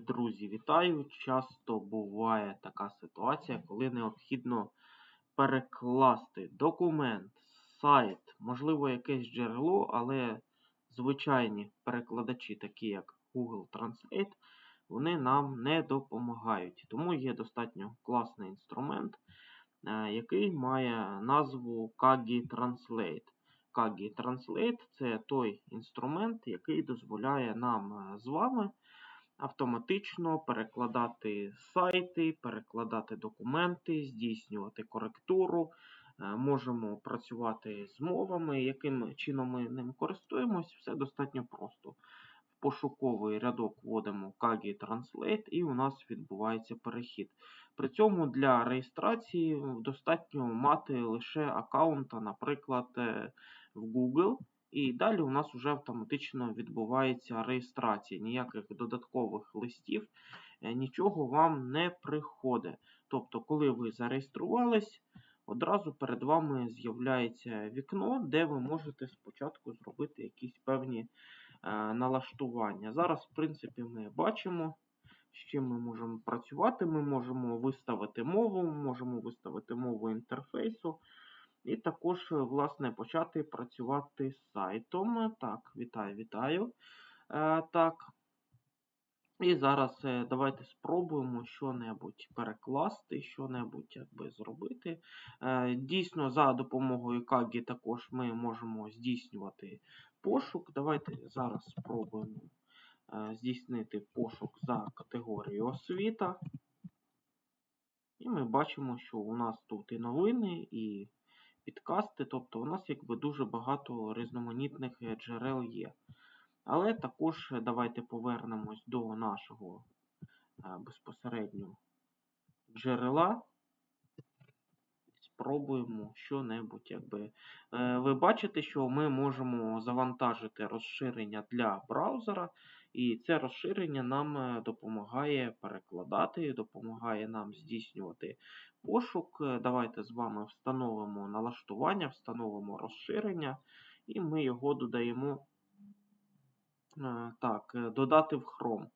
Друзі, вітаю! Часто буває така ситуація, коли необхідно перекласти документ, сайт, можливо, якесь джерело, але звичайні перекладачі, такі як Google Translate, вони нам не допомагають. Тому є достатньо класний інструмент, е, який має назву Kagi Translate. Kagi Translate це той інструмент, який дозволяє нам е, з вами автоматично перекладати сайти, перекладати документи, здійснювати коректуру. Е, можемо працювати з мовами, яким чином ми ним користуємось, все достатньо просто. В пошуковий рядок вводимо Kagi Translate і у нас відбувається перехід. При цьому для реєстрації достатньо мати лише аккаунта, наприклад, е, в Google. І далі у нас вже автоматично відбувається реєстрація. Ніяких додаткових листів, е, нічого вам не приходить. Тобто, коли ви зареєструвались, одразу перед вами з'являється вікно, де ви можете спочатку зробити якісь певні е, налаштування. Зараз, в принципі, ми бачимо. З чим ми можемо працювати, ми можемо виставити мову, можемо виставити мову інтерфейсу. І також, е, власне, почати працювати з сайтом. Так, вітаю, вітаю. Е, Так. І зараз е, давайте спробуємо що-небудь перекласти, що-небудь якби зробити. Дійсно, за допомогою Kagi також ми можемо здійснювати пошук. Давайте зараз спробуємо здійснити пошук за категорією освіта. І ми бачимо, що у нас тут і новини, і підкасти, тобто у нас якби дуже багато різноманітних е, джерел є. Але також е, давайте повернемось до нашого е, безпосередньо джерела. Спробуємо що-небудь. якби. Ви бачите, що ми можемо завантажити розширення для браузера, і це розширення нам допомагає перекладати, допомагає нам здійснювати пошук. Е, давайте з вами встановимо налаштування, встановимо розширення, і ми його додаємо е, так, е, додати в Chrome.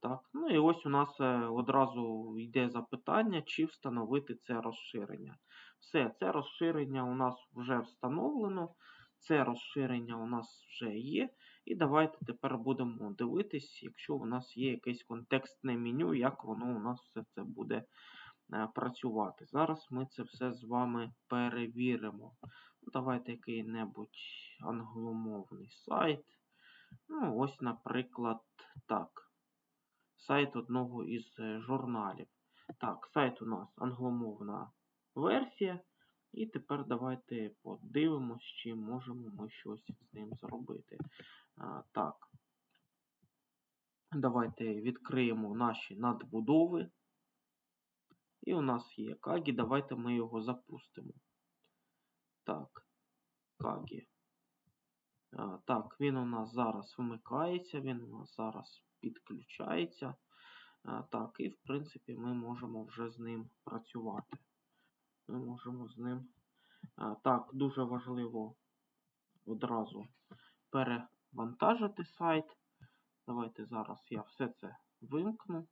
Так, Ну і ось у нас одразу йде запитання, чи встановити це розширення. Все, це розширення у нас вже встановлено. Це розширення у нас вже є. І давайте тепер будемо дивитись, якщо у нас є якесь контекстне меню, як воно у нас все це буде Е, працювати. Зараз ми це все з вами перевіримо. Ну, давайте який-небудь англомовний сайт. Ну, ось, наприклад, так. Сайт одного із е, журналів. Так, сайт у нас англомовна версія. І тепер давайте подивимось, чи можемо ми щось з ним зробити. А, Так. Давайте відкриємо наші надбудови. І у нас є Кагі. Давайте ми його запустимо. Так, Кагі. Так, він у нас зараз вмикається, він у нас зараз підключається. А, так, і в принципі ми можемо вже з ним працювати. Ми можемо з ним. А, так, дуже важливо одразу перевантажити сайт. Давайте зараз я все це вимкну.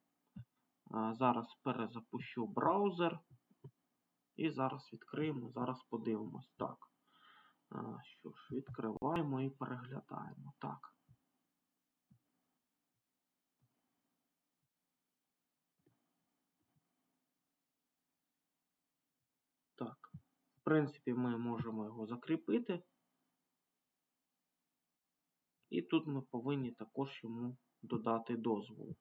Зараз перезапущу браузер. І зараз відкриємо, зараз подивимось. Так. Що ж, відкриваємо і переглядаємо. Так. Так. В принципі, ми можемо його закріпити. І тут ми повинні також йому додати дозвол.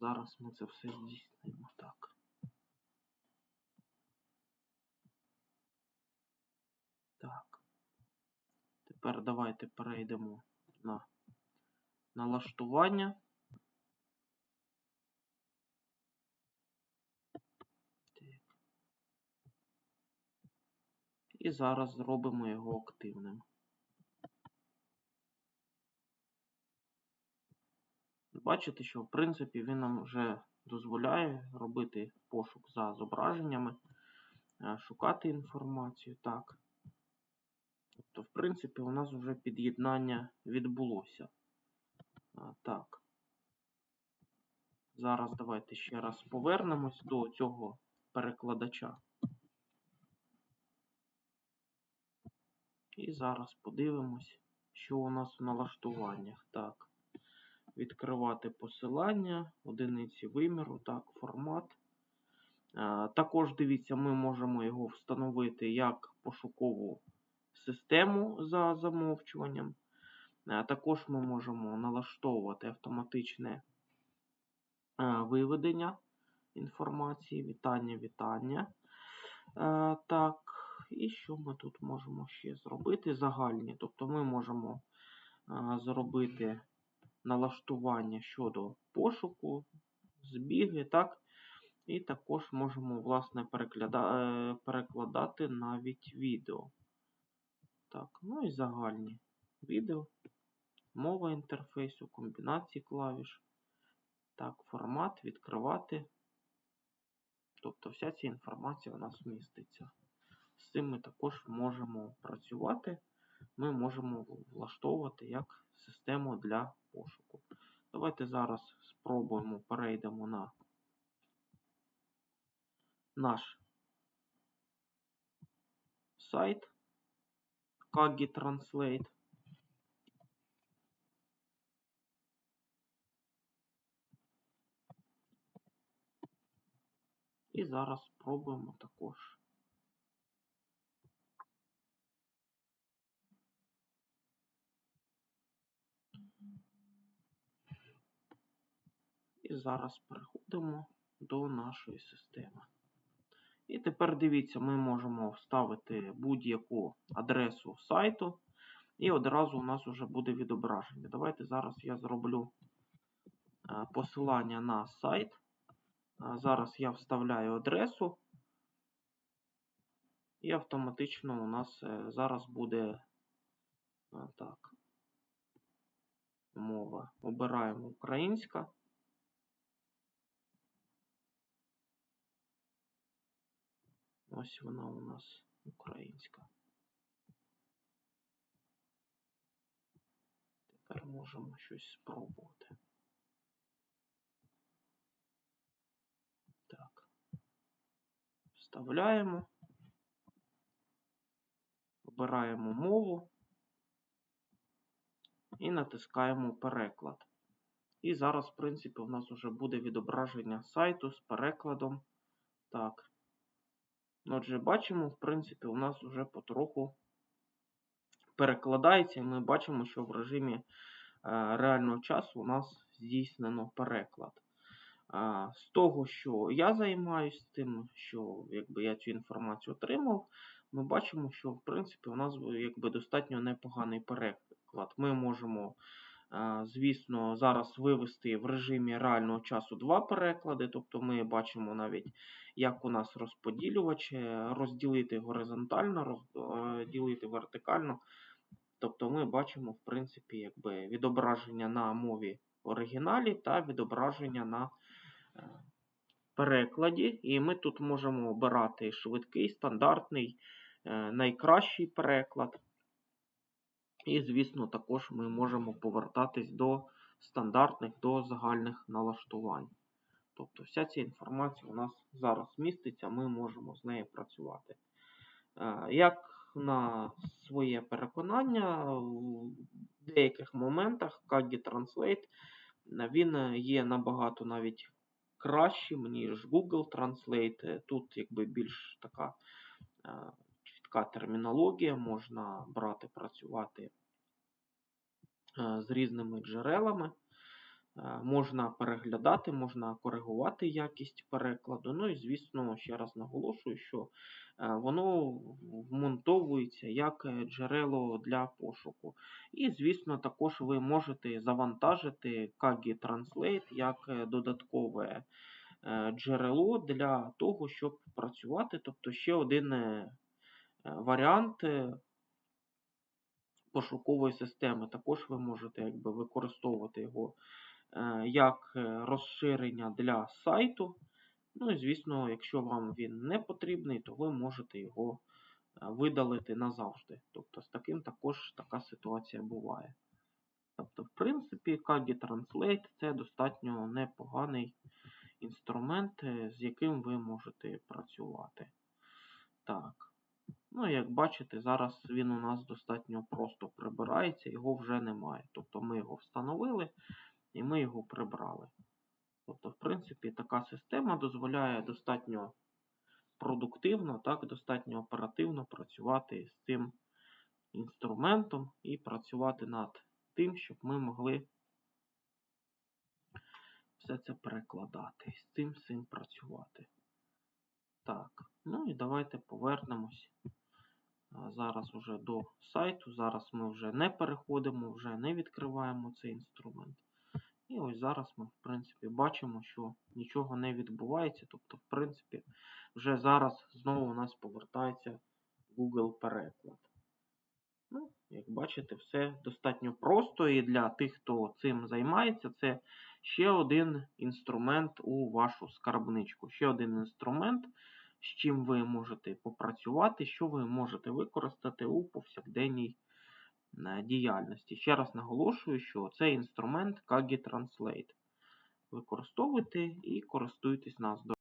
Зараз ми це все здійснимо так. Так. Тепер давайте перейдемо на налаштування. І зараз зробимо його активним. Бачите, що в принципі він нам вже дозволяє робити пошук за зображеннями. е, шукати інформацію. Так. Тобто, в принципі, у нас вже під'єднання відбулося. Так. Зараз давайте ще раз повернемось до цього перекладача. І зараз подивимось, що у нас в налаштуваннях. Так. Відкривати посилання, одиниці виміру, так, формат. Також дивіться, ми можемо його встановити як пошукову систему за замовчуванням. Також ми можемо налаштовувати автоматичне виведення інформації. Вітання, вітання. Так, і що ми тут можемо ще зробити? Загальні. Тобто ми можемо зробити налаштування щодо пошуку, збіги, так? І також можемо, власне, перекладати, е, перекладати навіть відео. Так, ну і загальні відео, мова інтерфейсу, комбінації клавіш. Так, формат, відкривати. Тобто вся ця інформація у нас вміститься. З цим ми також можемо працювати. Ми можемо влаштовувати як систему для пошуку. Давайте зараз спробуємо, перейдемо на наш сайт Kagi Translate. І зараз спробуємо також. І зараз переходимо до нашої системи. І тепер дивіться, ми можемо вставити будь-яку адресу сайту, і одразу у нас вже буде відображення. Давайте зараз я зроблю е, посилання на сайт. Зараз я вставляю адресу, і автоматично у нас е, зараз буде е, так, мова. Обираємо українська. Ось вона у нас українська. Тепер можемо щось спробувати. Так. Вставляємо. Обираємо мову і натискаємо переклад. І зараз, в принципі, у нас вже буде відображення сайту з перекладом. Так. Отже, бачимо, в принципі, у нас вже потроху перекладається, і ми бачимо, що в режимі е, реального часу у нас здійснено переклад. З того, що я займаюся тим, що якби, я цю інформацію отримав, ми бачимо, що в принципі у нас якби, достатньо непоганий переклад. Ми можемо Звісно, зараз вивести в режимі реального часу два переклади. Тобто ми бачимо навіть, як у нас розподілювач, е, розділити горизонтально, розділити е, вертикально. Тобто ми бачимо, в принципі, якби відображення на мові оригіналі та відображення на е, перекладі. І ми тут можемо обирати швидкий, стандартний, найкращий переклад. І, звісно, також ми можемо повертатись до стандартних, до загальних налаштувань. Тобто вся ця інформація у нас зараз міститься, ми можемо з нею працювати. Е, як на своє переконання, в деяких моментах Kagi Translate він є набагато навіть кращим, ніж Google Translate. Тут якби більш така е, чітка термінологія, можна брати, працювати е, з різними джерелами. Е, можна переглядати, можна коригувати якість перекладу. Ну і, звісно, ще раз наголошую, що е, воно вмонтовується як джерело для пошуку. І, звісно, також ви можете завантажити Kagi Translate як додаткове джерело для того, щоб працювати. Тобто ще один Е, варіанти пошукової системи. Також ви можете якби, використовувати його е, як е, розширення для сайту. Ну і звісно, якщо вам він не потрібний, то ви можете його е, видалити назавжди. Тобто з таким також така ситуація буває. Тобто, в принципі, Kagi Translate це достатньо непоганий інструмент, е, з яким ви можете працювати. Так. Ну, як бачите, зараз він у нас достатньо просто прибирається, його вже немає. Тобто ми його встановили ми його прибрали. Тобто, в принципі, така система дозволяє достатньо продуктивно, так, достатньо оперативно працювати з цим інструментом і працювати над тим, щоб ми могли все це перекладати, з цим всім працювати. Так, ну і давайте повернемось зараз уже до сайту. Зараз ми вже не переходимо, вже не відкриваємо цей інструмент. І ось зараз ми, в принципі, бачимо, що нічого не відбувається. Тобто, в принципі, вже зараз знову у нас повертається Google переклад. Ну, як бачите, все достатньо просто і для тих, хто цим займається, це ще один інструмент у вашу скарбничку. Ще один інструмент, з чим ви можете попрацювати, що ви можете використати у повсякденній діяльності. Ще раз наголошую, що цей інструмент Kagi Translate. Використовуйте і користуйтесь на здоров'я.